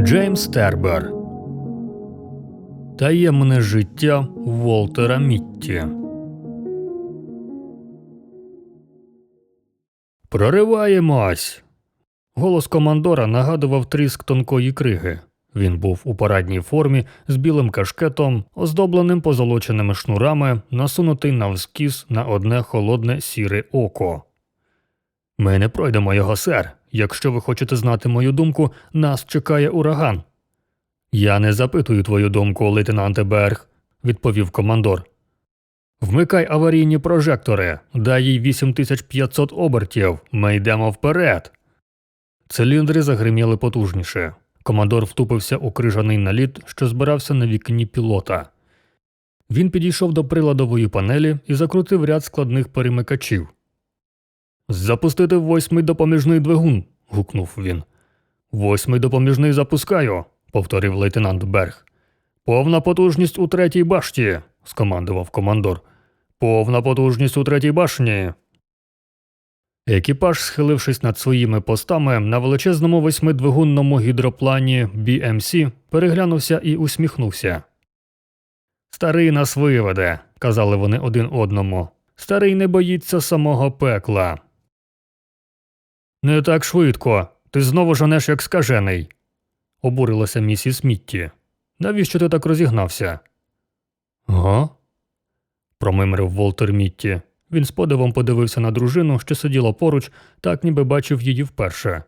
Джеймс Тербер Таємне життя Волтера Мітті. Прориваємось. Голос командора нагадував тріск тонкої криги. Він був у парадній формі з білим кашкетом, оздобленим позолоченими шнурами, насунутий навскіз на одне холодне сіре око. Ми не пройдемо його, сер. Якщо ви хочете знати мою думку, нас чекає ураган. Я не запитую твою думку, лейтенанте Берг, відповів командор. Вмикай аварійні прожектори, дай їй 8500 обертів, ми йдемо вперед. Циліндри загриміли потужніше. Командор втупився у крижаний наліт, що збирався на вікні пілота. Він підійшов до приладової панелі і закрутив ряд складних перемикачів. Запустити восьмий допоміжний двигун. гукнув він. Восьмий допоміжний запускаю, повторив лейтенант Берг. Повна потужність у третій башті, скомандував командор. Повна потужність у третій башні. Екіпаж, схилившись над своїми постами, на величезному восьмидвигунному гідроплані BMC переглянувся і усміхнувся. Старий нас виведе, казали вони один одному. Старий не боїться самого пекла. Не так швидко. Ти знову женеш як скажений, обурилася місіс Мітті. Навіщо ти так розігнався? Га? промимрив Волтер Мітті. Він з подивом подивився на дружину, що сиділа поруч, так ніби бачив її вперше.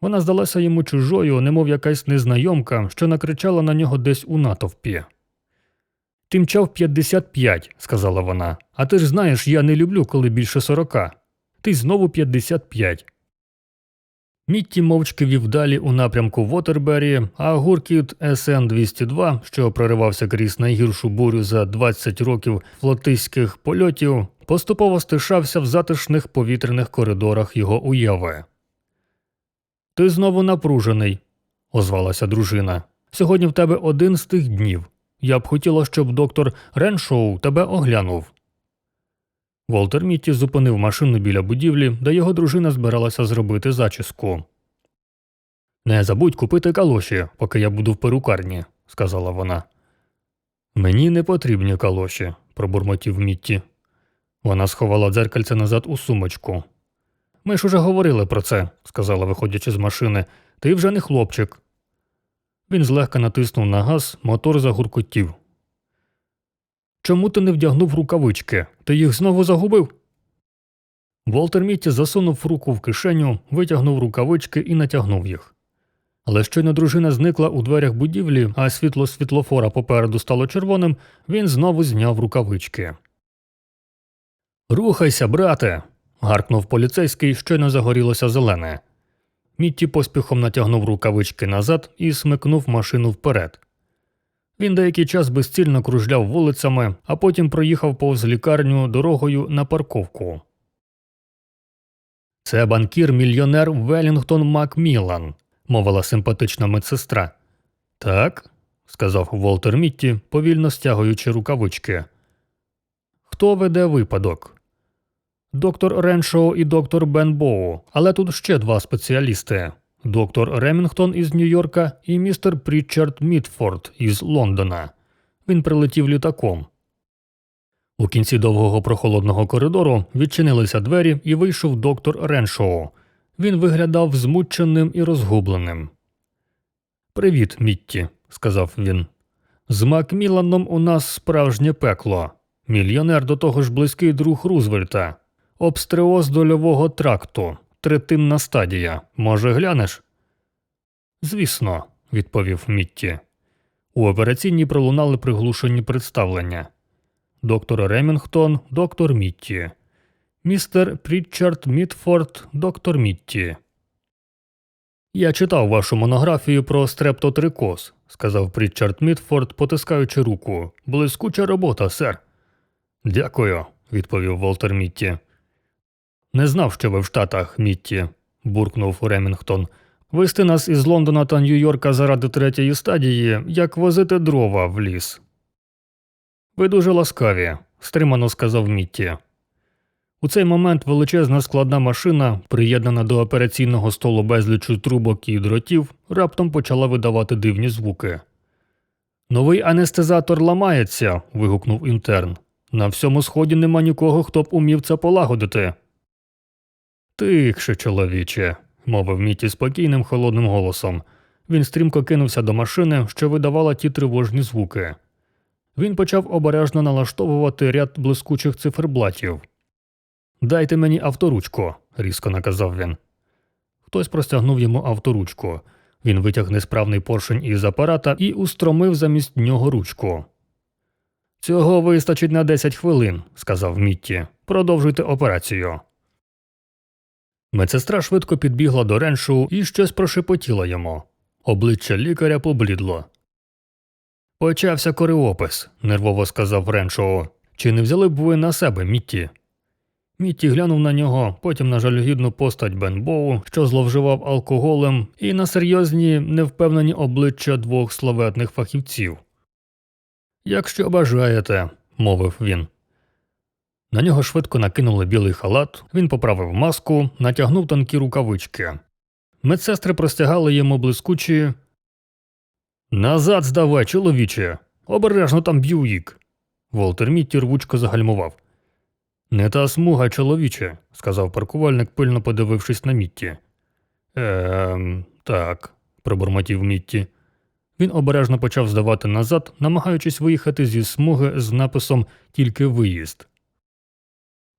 Вона здалася йому чужою, немов якась незнайомка, що накричала на нього десь у натовпі. Ти мчав 55, сказала вона, а ти ж знаєш, я не люблю, коли більше сорока. Ти знову 55. Мітті мовчки вів далі у напрямку Вотербері, а гуркіт СН 202, що проривався крізь найгіршу бурю за 20 років флотиських польотів, поступово стишався в затишних повітряних коридорах його уяви. Ти знову напружений, озвалася дружина. Сьогодні в тебе один з тих днів. Я б хотіла, щоб доктор Реншоу тебе оглянув. Волтер Мітті зупинив машину біля будівлі, де його дружина збиралася зробити зачіску. Не забудь купити калоші, поки я буду в перукарні, сказала вона. Мені не потрібні калоші, пробурмотів Мітті. Вона сховала дзеркальце назад у сумочку. Ми ж уже говорили про це, сказала, виходячи з машини. Ти вже не хлопчик. Він злегка натиснув на газ, мотор загуркотів. Чому ти не вдягнув рукавички? Ти їх знову загубив? Волтер Мітті засунув руку в кишеню, витягнув рукавички і натягнув їх. Але щойно дружина зникла у дверях будівлі, а світло світлофора попереду стало червоним, він знову зняв рукавички. Рухайся, брате. гаркнув поліцейський, щойно загорілося зелене. Мітті поспіхом натягнув рукавички назад і смикнув машину вперед. Він деякий час безцільно кружляв вулицями, а потім проїхав повз лікарню дорогою на парковку. Це банкір мільйонер Велінгтон Макміллан, мовила симпатична медсестра. Так, сказав Волтер Мітті, повільно стягуючи рукавички. Хто веде випадок? Доктор Реншоу і доктор Бен Боу, але тут ще два спеціалісти доктор Ремінгтон із Нью-Йорка і містер Прічард Мітфорд із Лондона. Він прилетів літаком. У кінці довгого прохолодного коридору відчинилися двері і вийшов доктор Реншоу. Він виглядав змученим і розгубленим. Привіт, Мітті, сказав він. З Макміланом у нас справжнє пекло. Мільйонер до того ж близький друг Рузвельта, обстреоз дольового тракту, третинна стадія. Може, глянеш? Звісно, відповів Мітті. У операційній пролунали приглушені представлення. Доктор Ремінгтон, доктор Мітті. Містер Прітчард Мітфорд, доктор Мітті. Я читав вашу монографію про стрептотрикоз, сказав Прітчард Мітфорд, потискаючи руку. Блискуча робота, сер. Дякую, відповів Волтер Мітті. Не знав, що ви в Штатах, Мітті, буркнув Ремінгтон. Вести нас із Лондона та Нью-Йорка заради третьої стадії, як возити дрова в ліс. Ви дуже ласкаві, стримано сказав Мітті. У цей момент величезна складна машина, приєднана до операційного столу безлічу трубок і дротів, раптом почала видавати дивні звуки. Новий анестезатор ламається. вигукнув інтерн. На всьому сході нема нікого, хто б умів це полагодити. Тихше, чоловіче, мовив Міті спокійним холодним голосом. Він стрімко кинувся до машини, що видавала ті тривожні звуки. Він почав обережно налаштовувати ряд блискучих циферблатів. Дайте мені авторучку, різко наказав він. Хтось простягнув йому авторучку. Він витяг несправний поршень із апарата і устромив замість нього ручку. Цього вистачить на 10 хвилин, сказав Мітті. Продовжуйте операцію. Медсестра швидко підбігла до Реншу і щось прошепотіла йому. Обличчя лікаря поблідло. Почався кореопис, нервово сказав Реншоу. Чи не взяли б ви на себе, Мітті? Мітті глянув на нього, потім на жалюгідну постать Бенбоу, що зловживав алкоголем, і на серйозні, невпевнені обличчя двох славетних фахівців. Якщо бажаєте, мовив він. На нього швидко накинули білий халат, він поправив маску, натягнув тонкі рукавички. Медсестри простягали йому блискучі. Назад здавай, чоловіче. Обережно там б'юїк. Волтер Мітті рвучко загальмував. Не та смуга, чоловіче, сказав паркувальник, пильно подивившись на Мітті. Ем, так, пробурмотів Мітті. Він обережно почав здавати назад, намагаючись виїхати зі смуги з написом Тільки виїзд.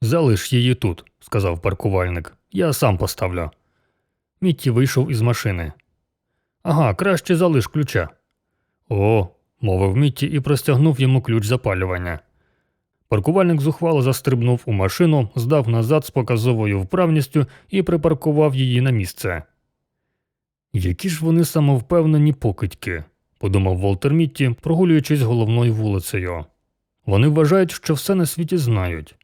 Залиш її тут, сказав паркувальник. Я сам поставлю. Мітті вийшов із машини. Ага, краще залиш ключа. О, мовив Мітті і простягнув йому ключ запалювання. Паркувальник зухвало застрибнув у машину, здав назад з показовою вправністю і припаркував її на місце. Які ж вони самовпевнені покидьки, подумав Волтер Мітті, прогулюючись головною вулицею. Вони вважають, що все на світі знають.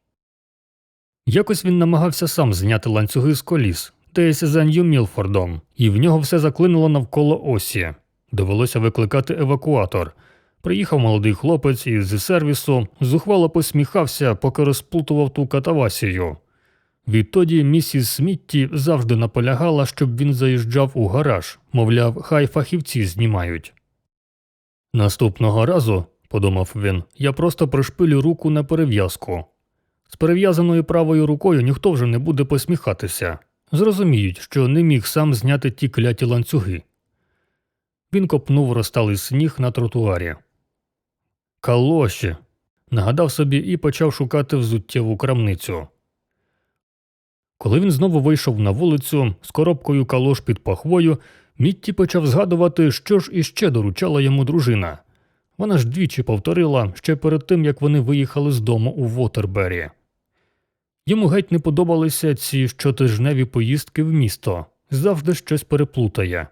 Якось він намагався сам зняти ланцюги з коліс, десь за Нью-Мілфордом, і в нього все заклинило навколо осі. Довелося викликати евакуатор. Приїхав молодий хлопець із сервісу, зухвало посміхався, поки розплутував ту катавасію. Відтоді місіс Смітті завжди наполягала, щоб він заїжджав у гараж, мовляв, хай фахівці знімають. Наступного разу, подумав він, я просто пришпилю руку на перев'язку. З перев'язаною правою рукою ніхто вже не буде посміхатися. Зрозуміють, що не міг сам зняти ті кляті ланцюги. Він копнув розталий сніг на тротуарі. Калоші. нагадав собі і почав шукати взуттєву крамницю. Коли він знову вийшов на вулицю з коробкою калош під пахвою, Мітті почав згадувати, що ж іще доручала йому дружина. Вона ж двічі повторила ще перед тим, як вони виїхали з дому у Вотербері. Йому геть не подобалися ці щотижневі поїздки в місто, завжди щось переплутає.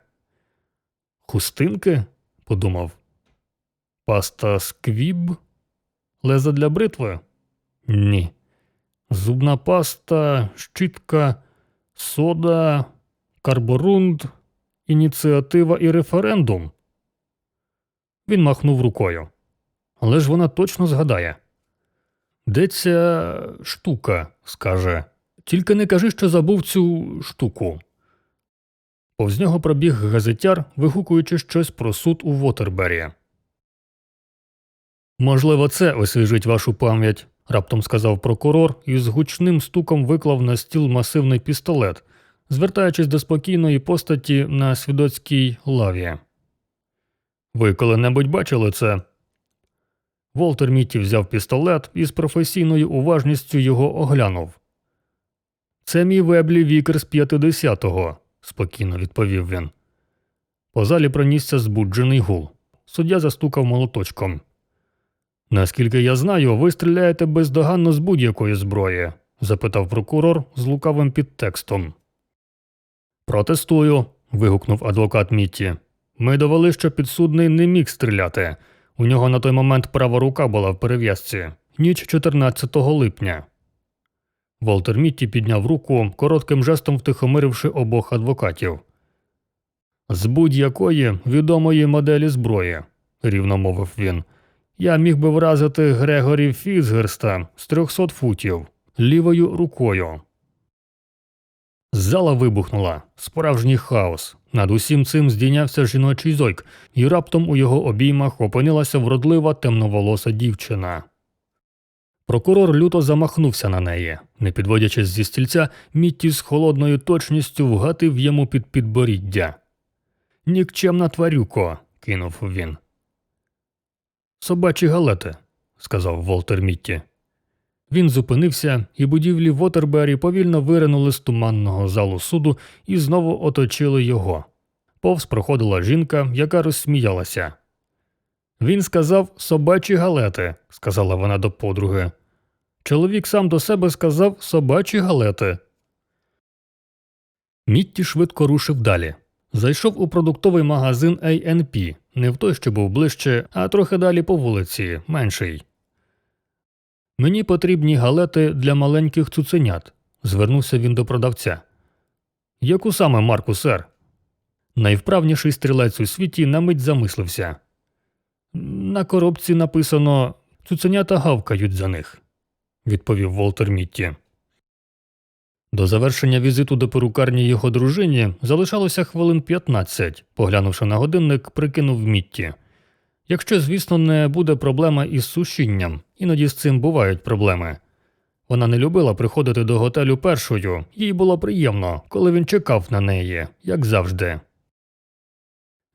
Хустинки? подумав. Паста сквіб? Леза для бритви? Ні. Зубна паста, щітка, сода, карборунд, ініціатива і референдум. Він махнув рукою. Але ж вона точно згадає. Де ця штука, скаже. Тільки не кажи, що забув цю штуку. Повз нього пробіг газетяр, вигукуючи щось про суд у Вотербері. Можливо, це освіжить вашу пам'ять, раптом сказав прокурор і з гучним стуком виклав на стіл масивний пістолет, звертаючись до спокійної постаті на свідоцькій лаві. Ви коли-небудь бачили це? Волтер Мітті взяв пістолет і з професійною уважністю його оглянув. Це мій веблі вікер з 50-го», – спокійно відповів він. По залі пронісся збуджений гул. Суддя застукав молоточком. Наскільки я знаю, ви стріляєте бездоганно з будь-якої зброї? запитав прокурор з лукавим підтекстом. Протестую. вигукнув адвокат Мітті. Ми довели, що підсудний не міг стріляти. У нього на той момент права рука була в перев'язці. Ніч 14 липня. Волтер Мітті підняв руку, коротким жестом втихомиривши обох адвокатів. З будь-якої відомої моделі зброї, рівно мовив він. Я міг би вразити Грегорі Фізгерста з 300 футів. лівою рукою. Зала вибухнула. Справжній хаос. Над усім цим здійнявся жіночий зойк, і раптом у його обіймах опинилася вродлива темноволоса дівчина. Прокурор люто замахнувся на неї. Не підводячись зі стільця, Мітті з холодною точністю вгатив йому під підборіддя. Нікчемна тварюко, кинув він. Собачі галети, сказав Волтер Мітті. Він зупинився, і будівлі Вотербері повільно виринули з туманного залу суду і знову оточили його. Повз проходила жінка, яка розсміялася. Він сказав собачі галети, сказала вона до подруги. Чоловік сам до себе сказав собачі галети. Мітті швидко рушив далі. Зайшов у продуктовий магазин A&P, не в той, що був ближче, а трохи далі по вулиці, менший. Мені потрібні галети для маленьких цуценят, звернувся він до продавця. Яку саме марку, сер? Найвправніший стрілець у світі на мить замислився. На коробці написано цуценята гавкають за них, відповів Волтер Мітті. До завершення візиту до перукарні його дружині залишалося хвилин 15. Поглянувши на годинник, прикинув Мітті. Якщо, звісно, не буде проблема із сушінням, іноді з цим бувають проблеми. Вона не любила приходити до готелю першою, їй було приємно, коли він чекав на неї, як завжди.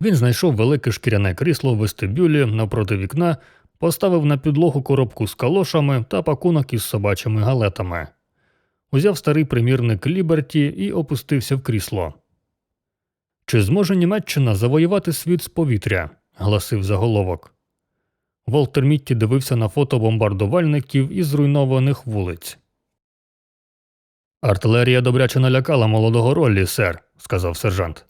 Він знайшов велике шкіряне крісло в вестибюлі навпроти вікна, поставив на підлогу коробку з калошами та пакунок із собачими галетами. Узяв старий примірник Ліберті і опустився в крісло. Чи зможе Німеччина завоювати світ з повітря? Гласив заголовок. Волтер Мітті дивився на фото бомбардувальників із зруйнованих вулиць. Артилерія добряче налякала молодого Роллі, сер, сказав сержант.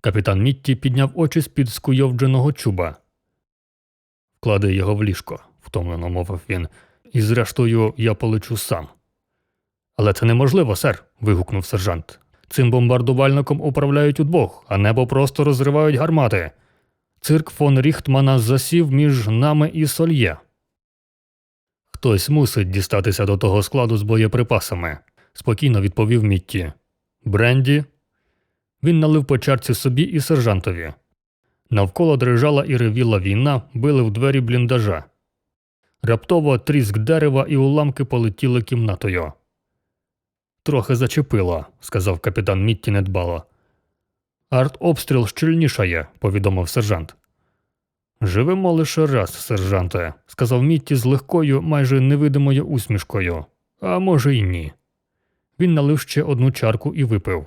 Капітан Мітті підняв очі з під скуйовдженого чуба. Вклади його в ліжко, втомлено мовив він, і зрештою я полечу сам. Але це неможливо, сер. вигукнув сержант. Цим бомбардувальником управляють удвох, а небо просто розривають гармати. Цирк фон Ріхтмана засів між нами і сольє. Хтось мусить дістатися до того складу з боєприпасами, спокійно відповів Мітті. Бренді. Він налив по чарці собі і сержантові. Навколо дрижала і ревіла війна, били в двері бліндажа. Раптово тріск дерева і уламки полетіли кімнатою. Трохи зачепило, сказав капітан Мітті недбало. Артобстріл щільнішає, повідомив сержант. Живемо лише раз, сержанте, сказав Мітті з легкою, майже невидимою усмішкою. А може, й ні. Він налив ще одну чарку і випив.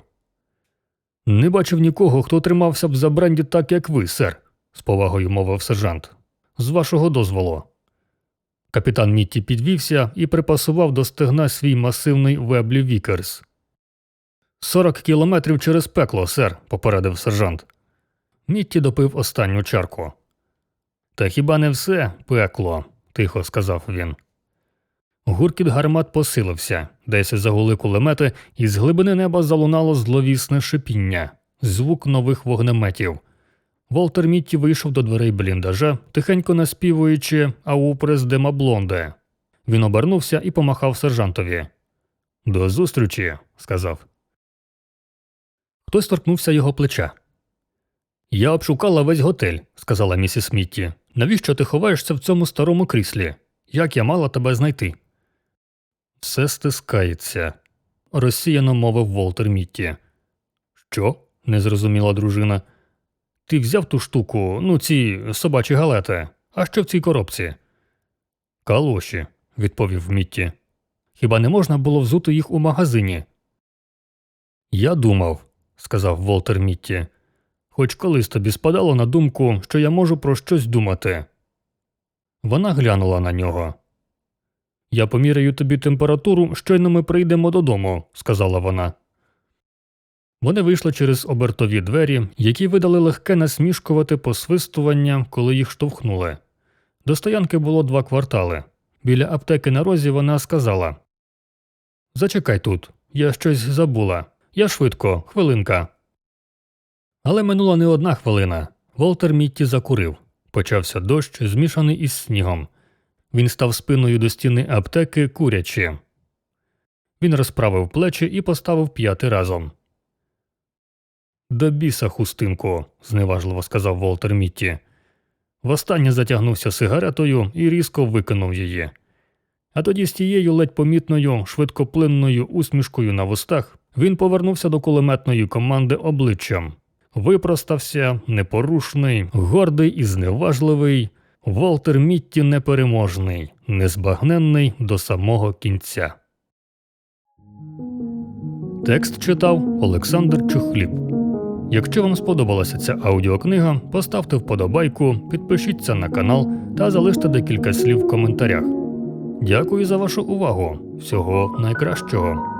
Не бачив нікого, хто тримався б за бренді так, як ви, сер, з повагою мовив сержант. З вашого дозволу. Капітан Мітті підвівся і припасував до стегна свій масивний веблі Вікерс. Сорок кілометрів через пекло, сер, попередив сержант. Мітті допив останню чарку. Та хіба не все пекло, тихо сказав він. Гуркіт гармат посилився, десь загули кулемети, і з глибини неба залунало зловісне шипіння, звук нових вогнеметів. Волтер Мітті вийшов до дверей бліндажа, тихенько наспівуючи аупрес де Маблонде. Він обернувся і помахав сержантові. До зустрічі, сказав. Хтось торкнувся його плеча. Я обшукала весь готель, сказала місіс Мітті. Навіщо ти ховаєшся в цьому старому кріслі? Як я мала тебе знайти? Все стискається, розсіяно мовив Волтер Мітті. Що? не зрозуміла дружина. Ти взяв ту штуку, ну, ці собачі галети. А що в цій коробці? Калоші, відповів Мітті. Хіба не можна було взути їх у магазині? Я думав, сказав Волтер Мітті. Хоч колись тобі спадало на думку, що я можу про щось думати. Вона глянула на нього. Я поміряю тобі температуру, щойно ми прийдемо додому, сказала вона. Вони вийшли через обертові двері, які видали легке насмішкувати посвистування, коли їх штовхнули. До стоянки було два квартали. Біля аптеки на розі вона сказала Зачекай тут, я щось забула. Я швидко, хвилинка. Але минула не одна хвилина. Волтер Мітті закурив. Почався дощ, змішаний із снігом. Він став спиною до стіни аптеки курячи. Він розправив плечі і поставив п'яти разом. До біса хустинку, зневажливо сказав Волтер Мітті. Востаннє затягнувся сигаретою і різко викинув її. А тоді з тією ледь помітною, швидкоплинною усмішкою на вустах він повернувся до кулеметної команди обличчям. Випростався, непорушний, гордий і зневажливий. Волтер Мітті непереможний, незбагненний до самого кінця. Текст читав Олександр Чухліб. Якщо вам сподобалася ця аудіокнига, поставте вподобайку, підпишіться на канал та залиште декілька слів в коментарях. Дякую за вашу увагу. Всього найкращого.